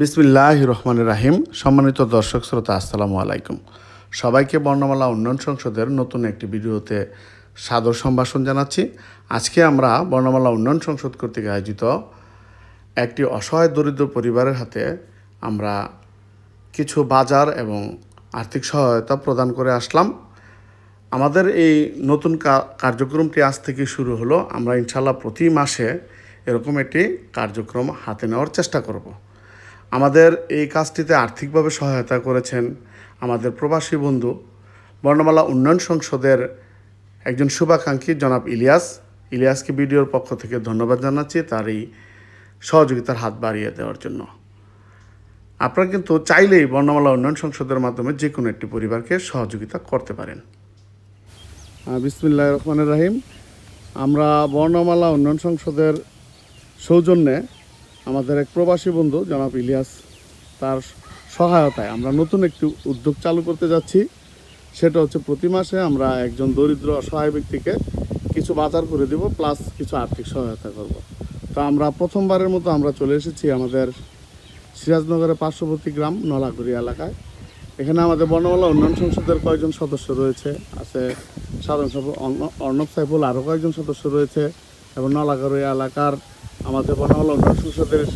বিসমিল্লাহ রহমান রাহিম। সম্মানিত দর্শক শ্রোতা, আসসালামু আলাইকুম। সবাইকে বর্ণমালা উন্নয়ন সংসদের নতুন একটি ভিডিওতে সাদর সম্ভাষণ জানাচ্ছি। আজকে আমরা বর্ণমালা উন্নয়ন সংসদ কর্তৃক আয়োজিত একটি অসহায় দরিদ্র পরিবারের হাতে আমরা কিছু বাজার এবং আর্থিক সহায়তা প্রদান করে আসলাম। আমাদের এই নতুন কার্যক্রমটি আজ থেকে শুরু হলো। আমরা ইনশাল্লাহ প্রতি মাসে এরকম একটি কার্যক্রম হাতে নেওয়ার চেষ্টা করব। আমাদের এই কাজটিতে আর্থিকভাবে সহায়তা করেছেন আমাদের প্রবাসী বন্ধু বর্ণমালা উন্নয়ন সংসদের একজন শুভাকাঙ্ক্ষী জনাব ইলিয়াস। ইলিয়াসকে ভিডিওর পক্ষ থেকে ধন্যবাদ জানাচ্ছি তার এই সহযোগিতার হাত বাড়িয়ে দেওয়ার জন্য। আপনারা কিন্তু চাইলেই বর্ণমালা উন্নয়ন সংসদের মাধ্যমে যে কোনো একটি পরিবারকে সহযোগিতা করতে পারেন। বিসমিল্লাহ রহমানের রাহিম। আমরা বর্ণমালা উন্নয়ন সংসদের সৌজন্যে আমাদের এক প্রবাসী বন্ধু, জনাব ইলিয়াস, তার সহায়তায় আমরা নতুন একটি উদ্যোগ চালু করতে যাচ্ছি। সেটা হচ্ছে প্রতি মাসে আমরা একজন দরিদ্র, অসহায় ব্যক্তিকে কিছু বাজার করে দিব প্লাস কিছু আর্থিক সহায়তা করব। তো আমরা প্রথমবারের মতো আমরা চলে এসেছি আমাদের সিরাজনগরের পার্শ্ববর্তী গ্রাম, নলাগুড়ি এলাকায়। এখানে আমাদের বর্ণমালা উন্নয়ন সংসদের কয়েকজন সদস্য রয়েছে, আছে সাধারণ সভা অর্ণব সাইফুল, আরও কয়েকজন সদস্য রয়েছে, এবং নলাগুড়ি এলাকার আমাদের উন্নয়ন সংসদের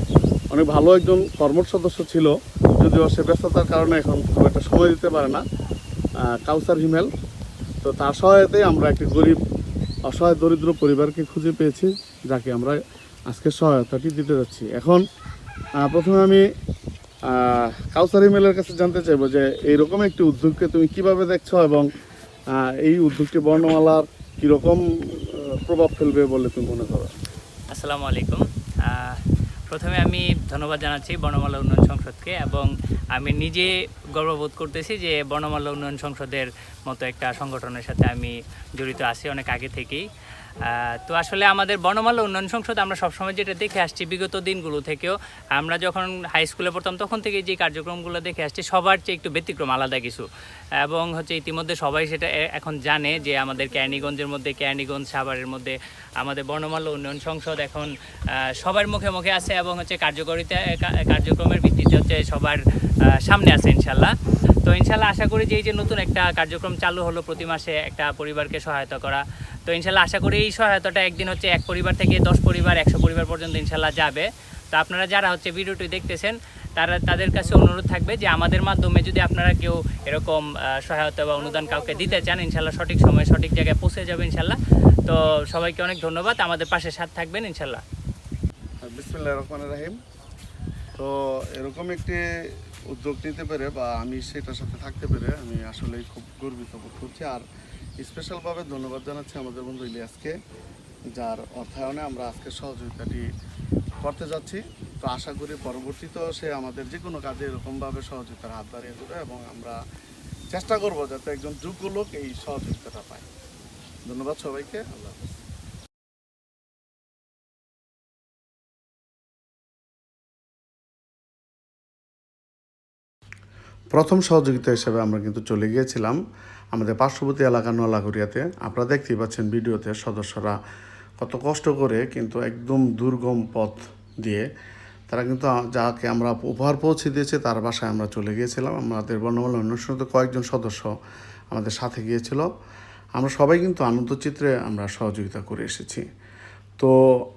অনেক ভালো একজন কর্মঠ সদস্য ছিল, যদিও সে ব্যস্ততার কারণে এখন খুব একটা সময় দিতে পারে না কাউসার হিমেল। তো তার সহায়তায় আমরা একটি গরিব, অসহায় দরিদ্র পরিবারকে খুঁজে পেয়েছি, যাকে আমরা আজকে সহায়তাটি দিতে যাচ্ছি। এখন প্রথমে আমি কাউসার হিমেলের কাছে জানতে চাইব যে এইরকম একটি উদ্যোগকে তুমি কীভাবে দেখছ এবং এই উদ্যোগটি বর্ণমালার কীরকম প্রভাব ফেলবে বলে তুমি মনে করো? আসসালামু আলাইকুম। প্রথমে আমি ধন্যবাদ জানাচ্ছি বর্ণমালা উন্নয়ন সংসদকে এবং আমি নিজে গর্ববোধ করতেছি যে বনমালা উন্নয়ন সংসদের মতো একটা সংগঠনের সাথে আমি জড়িত আছি অনেক আগে থেকেই। তো আসলে আমাদের বনমালা উন্নয়ন সংসদ আমরা সবসময় যেটা দেখে আসছি বিগত দিনগুলো থেকেও, আমরা যখন হাই স্কুলে পড়তাম তখন থেকে যে কার্যক্রমগুলো দেখে আসছি সবার চেয়ে একটু ব্যতিক্রম, আলাদা কিছু। এবং হচ্ছে ইতিমধ্যে সবাই সেটা এখন জানে যে আমাদের ক্যানিগঞ্জের মধ্যে ক্যানিগঞ্জ সাভারের মধ্যে আমাদের বনমাল্য উন্নয়ন সংসদ এখন সবার মুখে মুখে আছে এবং হচ্ছে কার্যকরিতা কার্যক্রমের ভিত্তিতে হচ্ছে সবার সামনে আছে ইনশাল্লাহ। তো ইনশাল্লাহ আশা করি যে এই যে নতুন একটা কার্যক্রম চালু হলো প্রতি মাসে একটা পরিবারকে সহায়তা করা। তো ইনশাল্লাহ আশা করি এই সহায়তাটা একদিন হচ্ছে এক পরিবার থেকে দশ পরিবার, একশো পরিবার পর্যন্ত ইনশাল্লাহ যাবে। তো আপনারা যারা হচ্ছে ভিডিওটি দেখতেছেন, তারা তাদের কাছে অনুরোধ থাকবে যে আমাদের মাধ্যমে যদি আপনারা কেউ এরকম সহায়তা বা অনুদান কাউকে দিতে চান ইনশাল্লাহ সঠিক সময়ে সঠিক জায়গায় পৌঁছে যাবে ইনশাল্লাহ তো সবাইকে অনেক ধন্যবাদ। আমাদের পাশে সাথ থাকবেন ইনশাল্লাহ বিসমুল্লাহ রহমান রাহিম। তো এরকম একটি উদ্যোগ নিতে পেরে বা আমি সেটার সাথে থাকতে পেরে আমি আসলেই খুব গর্বিত বোধ করছি। আর স্পেশালভাবে ধন্যবাদ জানাচ্ছি আমাদের বন্ধু ইলিয়াসকে, যার অর্থায়নে আমরা আজকে সহযোগিতাটি করতে যাচ্ছি। তো আশা করি পরবর্তীতেও সে আমাদের যে কোনো কাজে এরকমভাবে সহযোগিতার হাত বাড়িয়ে দেবে এবং আমরা চেষ্টা করব যাতে একজন যোগ্য লোক এই সহযোগিতাটা পায়। ধন্যবাদ সবাইকে, আল্লাহ হাফেজ। প্রথম সহযোগিতা হিসেবে আমরা কিন্তু চলে গিয়েছিলাম আমাদের পার্শ্ববর্তী এলাকা নলাঘরিয়াতে আপনারা দেখতেই পাচ্ছেন ভিডিওতে সদস্যরা কত কষ্ট করে কিন্তু একদম দুর্গম পথ দিয়ে তারা কিন্তু যাকে আমরা উপহার পৌঁছে দিয়েছে, তার বাসায় আমরা চলে গিয়েছিলাম। আমাদের বর্ণমালা অনুষ্ঠানে কয়েকজন সদস্য আমাদের সাথে গিয়েছিল। আমরা সবাই কিন্তু আনন্দচিত্রে আমরা সহযোগিতা করে এসেছি। তো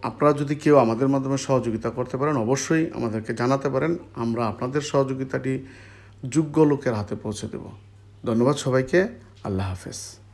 আপনারা যদি কেউ আমাদের মাধ্যমে সহযোগিতা করতে পারেন, অবশ্যই আমাদেরকে জানাতে পারেন। আমরা আপনাদের সহযোগিতাটি যোগ্য লোকের হাতে পৌঁছে দেব। ধন্যবাদ সবাইকে। আল্লাহ হাফেজ।